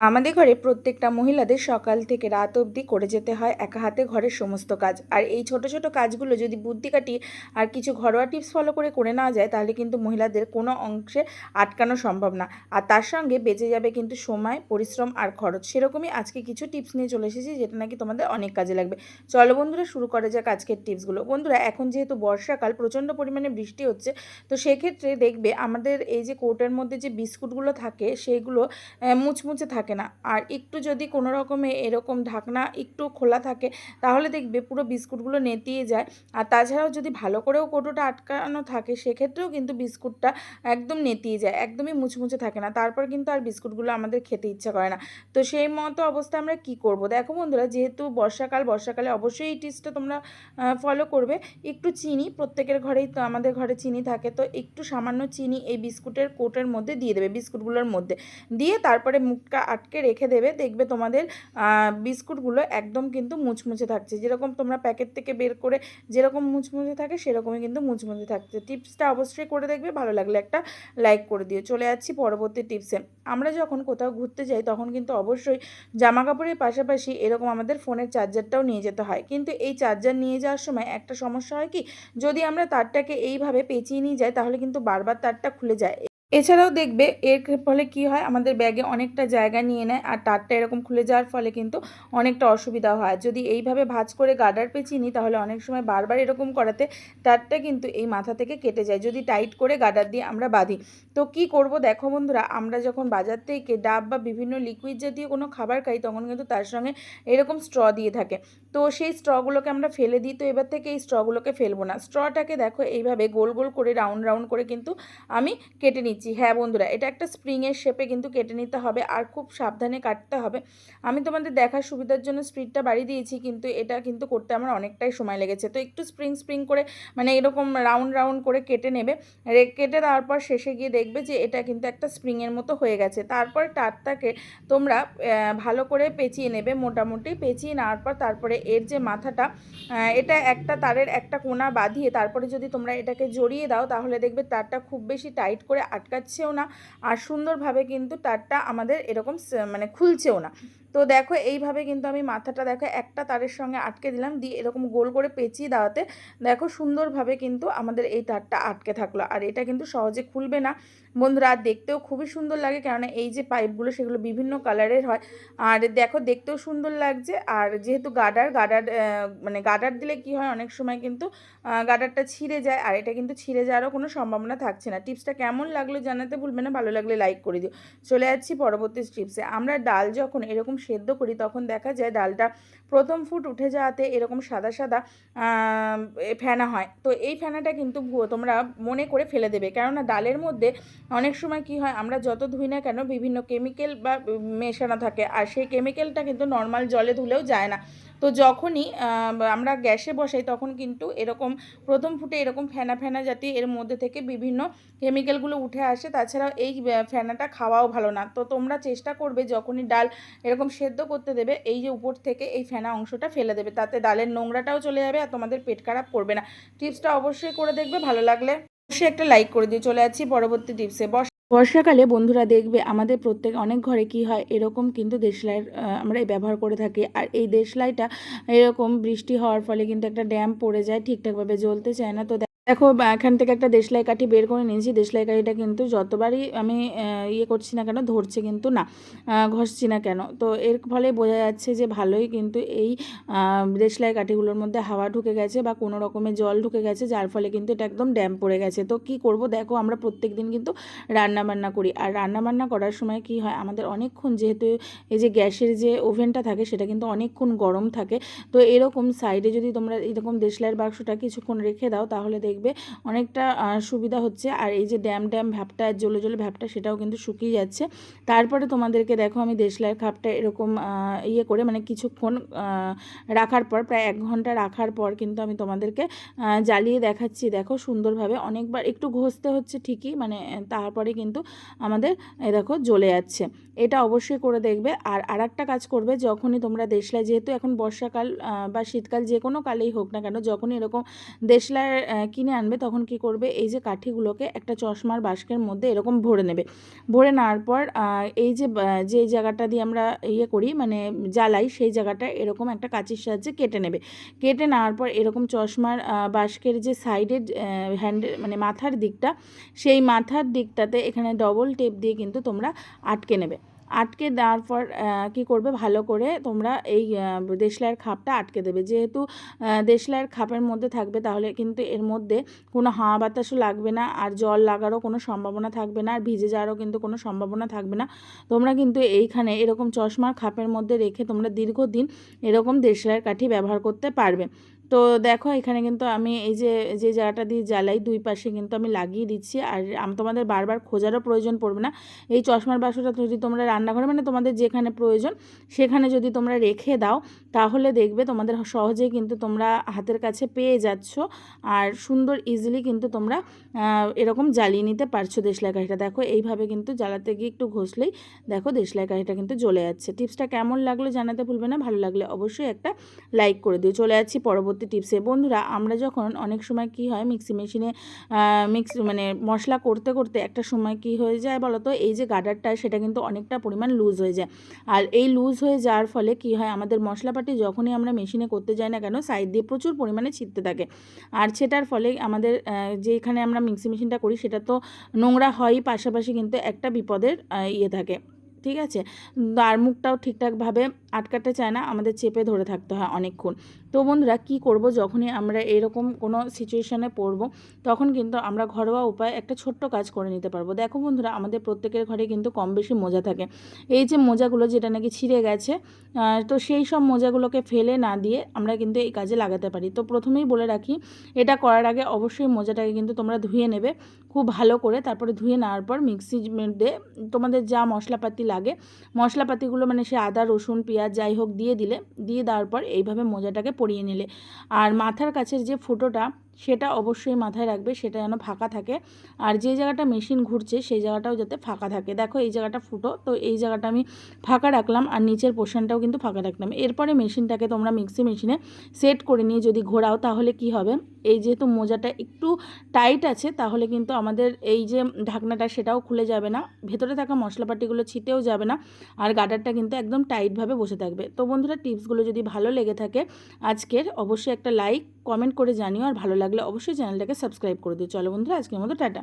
আমাদের ঘরে প্রত্যেকটা মহিলাদের সকাল থেকে রাত অবধি করে যেতে হয় একা হাতে ঘরের সমস্ত কাজ। আর এই ছোট ছোট কাজগুলো যদি বুদ্ধি কাটি আর কিছু ঘরোয়া টিপস ফলো করে করে নেওয়া যায় তাহলে কিন্তু মহিলাদের কোনো অংশে আটকানো সম্ভব না। আর তার সঙ্গে বেঁচে যাবে কিন্তু সময় পরিশ্রম আর খরচ। সেরকমই আজকে কিছু টিপস নিয়ে চলে এসেছি যেটা নাকি তোমাদের অনেক কাজে লাগবে। চলো বন্ধুরা শুরু করা যাক আজকের টিপসগুলো। বন্ধুরা এখন যেহেতু বর্ষাকাল প্রচণ্ড পরিমাণে বৃষ্টি হচ্ছে তো সেক্ষেত্রে দেখবে আমাদের এই যে কোটের মধ্যে যে বিস্কুটগুলো থাকে সেইগুলো আহ, মুচমুচে থাকে। না। আর একটু যদি কোনো রকমে এরকম ঢাকনা একটু খোলা থাকে, তাহলে দেখবে পুরো বিস্কুটগুলো নেতিয়ে যায়। আর তাছাড়াও যদি ভালো করেও কোটোটা আটকানো থাকে, সেক্ষেত্রেও কিন্তু বিস্কুটটা একদম নেতিয়ে যায়, একদমই মুচমুচে থাকে না। তারপর কিন্তু আর বিস্কুটগুলো আমাদের খেতে ইচ্ছা করে না। তো সেই মতো অবস্থায় আমরা কি করব? দেখো বন্ধুরা, যেহেতু বর্ষাকাল, বর্ষাকালে অবশ্যই এই টিপসটা তোমরা ফলো করবে। একটু চিনি, প্রত্যেকের ঘরেই তো আমাদের ঘরে চিনি থাকে, তো একটু সামান্য চিনি এই বিস্কুটের কোটের মধ্যে দিয়ে দেবে, বিস্কুটগুলোর মধ্যে। দিয়ে তারপরে মুখটা আটকে রেখে দেবে, দেখবে তোমাদের বিস্কুটগুলো একদম কিন্তু মুচমুচে থাকছে। যেরকম তোমরা প্যাকেট থেকে বের করে যেরকম মুচমুচে থাকে, সেরকমই কিন্তু মুচমুচে থাকছে। টিপসটা অবশ্যই করে দেখবে, ভালো লাগলে একটা লাইক করে দিও। চলে যাচ্ছি পরবর্তী টিপসে। আমরা যখন কোথাও ঘুরতে যাই, তখন কিন্তু অবশ্যই জামা কাপড়ের পাশাপাশি এরকম আমাদের ফোনের চার্জারটাও নিয়ে যেতে হয়। কিন্তু এই চার্জার নিয়ে যাওয়ার সময় একটা সমস্যা হয় কি, যদি আমরা তারটাকে এইভাবে পেঁচিয়ে নিয়ে যাই, তাহলে কিন্তু বারবার তারটা খুলে যায়। এছাড়াও দেখবে এর ফলে কি হয়? আমাদের ব্যাগে অনেকটা জায়গা নিয়ে নেয় আর তারটা এরকম খুলে যাওয়ার ফলে কিন্তু অনেকটা অসুবিধা হয়। যদি এইভাবে ভাঁজ করে গার্ডার পেঁচিয়ে নিই, তাহলে অনেক সময় বারবার এরকম করাতে তারটা কিন্তু এই মাথা থেকে কেটে যায়। যদি টাইট করে গার্ডার দিয়ে আমরা বাঁধি। তো কি করব? দেখো বন্ধুরা, আমরা যখন বাজার থেকে ডাব বা বিভিন্ন লিকুইড জাতীয় কোনো খাবার খাই, তখন কিন্তু তার সঙ্গে এরকম স্ট্র দিয়ে থাকে। তো সেই স্ট্রগুলোকে আমরা ফেলে দিই। তো এবার থেকে এই স্ট্রগুলোকে ফেলব না। স্ট্রটাকে দেখো এইভাবে গোল গোল করে রাউন্ড রাউন্ড করে কিন্তু আমি কেটে নিচ্ছি। হ্যাঁ বন্ধুরা, এটা একটা স্প্রিংয়ের শেপে কিন্তু কেটে নিতে হবে আর খুব সাবধানে কাটতে হবে। আমি তোমাদের দেখার সুবিধার জন্য স্পিডটা বাড়িয়ে দিয়েছি কিন্তু এটা কিন্তু করতে আমার অনেকটাই সময় লেগেছে। তো একটু স্প্রিং স্প্রিং করে মানে এরকম রাউন্ড রাউন্ড করে কেটে নেবে। কেটে দেওয়ার পর শেষে গিয়ে দেখবে যে এটা কিন্তু একটা স্প্রিংয়ের মতো হয়ে গেছে। তারপর তারটাকে তোমরা ভালো করে পেঁচিয়ে নেবে, মোটামুটি পেঁচিয়ে নেওয়ার পর তারপরে এর যে মাথাটা এটা একটা তারের একটা কোনা বাঁধিয়ে তারপরে যদি তোমরা এটাকে জড়িয়ে দাও তাহলে দেখবে তারটা খুব বেশি টাইট করে আটকাচ্ছেও না আর সুন্দরভাবে কিন্তু তারটা আমাদের এরকম মানে খুলছেও না। তো দেখো, এইভাবে কিন্তু আমি মাথাটা দেখো, একটা তারের সঙ্গে আটকে দিলাম, দিয়ে এরকম গোল করে পেঁচিয়ে দেওয়াতে দেখো সুন্দরভাবে কিন্তু আমাদের এই তারটা আটকে থাকল। আর এটা কিন্তু সহজে খুলবে না। বন্ধুরা, আর দেখতেও খুবই সুন্দর লাগে, কেননা এই যে পাইপগুলো, সেগুলো বিভিন্ন কালারের হয়। আর দেখো, দেখতেও সুন্দর লাগছে। আর যেহেতু গাডার গাডার মানে গাডার দিলে কি হয়, অনেক সময় কিন্তু গাডারটা ছিঁড়ে যায়। আর এটা কিন্তু ছিঁড়ে যাওয়ারও কোনো সম্ভাবনা থাকছে না। টিপসটা কেমন লাগল জানাতে ভুলবে না, ভালো লাগলে লাইক করে দিও। চলে যাচ্ছি পরবর্তী টিপসে। আমরা ডাল যখন এরকম সেদ্ধ করি, তখন দেখা যায় ডালটা প্রথম ফুট উঠে যাওয়াতে এরকম সাদা সাদা ফেনা হয়। তো এই ফেনাটা কিন্তু তোমরা মনে করে ফেলে দেবে। কেননা ডালের মধ্যে অনেক সময় কি হয়, আমরা যত ধুই না কেন, বিভিন্ন কেমিক্যাল বা মেশানো থাকে। আর সেই কেমিক্যালটা কিন্তু নর্মাল জলে ধুলেও যায় না। তো যখনই আমরা গ্যাসে বসাই তখন কিন্তু এরকম প্রথম ফুটে এরকম ফেনা ফেনা জাতীয় এর মধ্যে থেকে বিভিন্ন কেমিক্যালগুলো উঠে আসে। তাছাড়াও এই ফেনাটা খাওয়াও ভালো না। তো তোমরা চেষ্টা করবে যখনই ডাল এরকম সেদ্ধ করতে দেবে, এই যে উপর থেকে এই ফেনা অংশটা ফেলে দেবে। তাতে ডালের নোংরাটাও চলে যাবে আর তোমাদের পেট খারাপ করবে না। টিপসটা অবশ্যই করে দেখবে, ভালো লাগলে অবশ্যই একটা লাইক করে দিয়ে চলে যাচ্ছি পরবর্তী টিপসে। বর্ষাকালে বন্ধুরা দেখবে আমাদের প্রত্যেক, অনেক ঘরে কি হয়, এরকম কিন্তু দেশলাইয়ের আমরা ব্যবহার করে থাকি। আর এই দেশলাইটা এরকম বৃষ্টি হওয়ার ফলে কিন্তু একটা ড্যাম পড়ে যায়, ঠিকঠাকভাবে জ্বলতে চায় না। তো দেখো এখান থেকে একটা দেশলাই কাঠি বের করে নিয়েছি। দেশলাই কাঠিটা কিন্তু যতবারই আমি ইয়ে করছি না কেন, ধরছে কিন্তু না ঘষছি না কেন। তো এর ফলে বোঝা যাচ্ছে যে ভালোই কিন্তু এই দেশলাই কাঠিগুলোর মধ্যে হাওয়া ঢুকে গেছে বা কোনো রকমের জল ঢুকে গেছে, যার ফলে কিন্তু এটা একদম ড্যাম পড়ে গেছে। তো কি করব? দেখো, আমরা প্রত্যেক দিন কিন্তু রান্না বান্না করি। আর রান্না বান্না করার সময় কি হয়? আমাদের অনেকক্ষণ যেহেতু এই যে গ্যাসের যে ওভেনটা থাকে, সেটা কিন্তু অনেকক্ষণ গরম থাকে। তো এরকম সাইডে যদি তোমরা এরকম দেশলাইয়ের বাক্সটা কিছুক্ষণ রেখে দাও, তাহলে দেখবে অনেকটা সুবিধা হচ্ছে। আর এই যে ড্যাম ড্যাম ভ্যাপটা জলে জলে ভ্যাপটা সেটাও কিন্তু শুকিয়ে যাচ্ছে। তারপরে তোমাদেরকে দেখো আমি দেশলাইয়ের খাপটা এরকম ইয়ে করে মানে কিছুক্ষণ রাখার পর প্রায় এক ঘণ্টা রাখার পর কিন্তু আমি তোমাদেরকে জ্বালিয়ে দেখাচ্ছি। দেখো সুন্দরভাবে অনেকবার একটু ঘষতে হচ্ছে ঠিকই মানে তারপরে কিন্তু আমাদের দেখো জ্বলে যাচ্ছে। এটা অবশ্যই করে দেখবে। আর আরেকটা কাজ করবে যখনই তোমরা দেশলাই যেহেতু এখন বর্ষাকাল বা শীতকাল যে কোনো কালেই হোক না কেন যখনই এরকম দেশলাই আহ, কিনে আনবে, তখন কি করবে? এই যে কাঠিগুলোকে একটা চশমার বাস্কের মধ্যে এরকম ভরে নেবে। ভরে নেওয়ার পর এই যে যে জায়গাটা দিয়ে আমরা ইয়ে করি মানে জ্বালাই, সেই জায়গাটা এরকম একটা কাঁচির সাহায্যে কেটে নেবে। কেটে নেওয়ার পর এরকম চশমার বাস্কের যে সাইডের হ্যান্ডেল মানে মাথার দিকটা, সেই মাথার দিকটাতে এখানে ডবল টেপ দিয়ে কিন্তু তোমরা আটকে নেবে। আটকে দেওয়ার পর কী করবে? ভালো করে তোমরা এই দেশলাইয়ের খাপটা আটকে দেবে। যেহেতু দেশলাইয়ের খাপের মধ্যে থাকবে, তাহলে কিন্তু এর মধ্যে কোনো হাওয়া বাতাসও লাগবে না, আর জল লাগারও কোনো সম্ভাবনা থাকবে না, আর ভিজে যাওয়ারও কিন্তু কোনো সম্ভাবনা থাকবে না। তোমরা কিন্তু এইখানে এরকম চশমার খাপের মধ্যে রেখে তোমরা দীর্ঘদিন এরকম দেশলাইয়ের কাঠি ব্যবহার করতে পারবে। তো দেখো এখানে কিন্তু আমি এই যে যে জায়গাটা দিয়ে জ্বালাই, দুই পাশে কিন্তু আমি লাগিয়ে দিচ্ছি। আর আম- তোমাদের বারবার খোঁজারও প্রয়োজন পড়বে না। এই চশমার বাক্সটা যদি তোমরা রান্নাঘরে মানে তোমাদের যেখানে প্রয়োজন, সেখানে যদি তোমরা রেখে দাও, তাহলে দেখবে তোমাদের সহজেই কিন্তু তোমরা হাতের কাছে পেয়ে যাচ্ছ। আর সুন্দর ইজিলি কিন্তু তোমরা এরকম জ্বালিয়ে নিতে পারছ দেশলাই কাঠিটা দেখো এইভাবে কিন্তু জ্বালাতে গিয়ে একটু ঘষলেই দেখো দেশলাই কাঠিটা কিন্তু জ্বলে যাচ্ছে। টিপসটা কেমন লাগল জানাতে ভুলবে না, ভালো লাগলে অবশ্যই একটা লাইক করে দিও। চলে যাচ্ছি পরবর্তী টিপসে বন্ধুরা, আমরা যখন অনেক সময় কি হয় মিক্সি মেশিনে মিক্স মানে মশলা করতে করতে একটা সময় কি হয়ে যায় বলো তো এই যে গাডারটা, সেটা কিন্তু অনেকটা পরিমাণ লুজ হয়ে যায়। আর এই লুজ হয়ে যাওয়ার ফলে কি হয়, আমাদের মশলাপাতি যখনই আমরা মেশিনে করতে যাই না কেন সাইড দিয়ে প্রচুর পরিমাণে ছিটতে থাকে। আর সেটার ফলে আমাদের যেখানে আমরা মিক্সি মেশিনটা করি, সেটা তো নোংরা হয়ই, পাশাপাশি কিন্তু একটা বিপদের ইয়ে থাকে। ঠিক আছে? আর মুখটাও ঠিকঠাকভাবে আটকাতে চায় না, আমাদের চেপে ধরে থাকতে হয় অনেকক্ষণ। তো বন্ধুরা কী করব? যখনই আমরা এরকম কোনো সিচুয়েশানে পড়ব, তখন কিন্তু আমরা ঘরোয়া উপায় একটা ছোট্ট কাজ করে নিতে পারব। দেখো বন্ধুরা, আমাদের প্রত্যেকের ঘরে কিন্তু কম বেশি মোজা থাকে। এই যে মোজাগুলো যেটা নাকি ছিঁড়ে গেছে তো সেই সব মোজাগুলোকে ফেলে না দিয়ে আমরা কিন্তু এই কাজে লাগাতে পারি। তো প্রথমেই বলে রাখি, এটা করার আগে অবশ্যই মোজাটাকে কিন্তু তোমরা ধুয়ে নেবে খুব ভালো করে। তারপরে ধুয়ে নেওয়ার পর মিক্সি তোমাদের যা মশলাপাতি লাগে, মশলাপাতিগুলো মানে সে আদা, রসুন, পেঁয়াজ যাই হোক দিয়ে দিলে, দিয়ে দেওয়ার পর এইভাবে মোজাটাকে পরিয়ে নিলে। আর মাথার কাছের যে ফুটোটা সেটা অবশ্যই মাথায় রাখবে, সেটা যেন ফাঁকা থাকে। আর যে জায়গাটা মেশিন ঘুরছে, সেই জায়গাটাও যাতে ফাঁকা থাকে। দেখো, এই জায়গাটা ফুটো, তো এই জায়গাটা আমি ফাঁকা রাখলাম আর নিচের পোর্শনটাও কিন্তু ফাঁকা রাখলাম। এরপরে মেশিনটাকে তোমরা মিক্সি মেশিনে সেট করে নিয়ে যদি ঘোরাও, তাহলে কি হবে? এই যেহেতু মোজাটা একটু টাইট আছে, তাহলে কিন্তু আমাদের এই যে ঢাকনাটা, সেটাও খুলে যাবে না। ভেতরে থাকা মশলাপাতিগুলো ছিটেও যাবে না আর গাডারটা কিন্তু একদম টাইটভাবে বসে থাকবে। তো বন্ধুরা, টিপসগুলো যদি ভালো লেগে থাকে, আজকের অবশ্যই একটা লাইক, কমেন্ট করে জানিও আর ভালো লাগলে অবশ্যই চ্যানেলটাকে সাবস্ক্রাইব করে দিও। চলো বন্ধুরা আজকের মতো টাটা।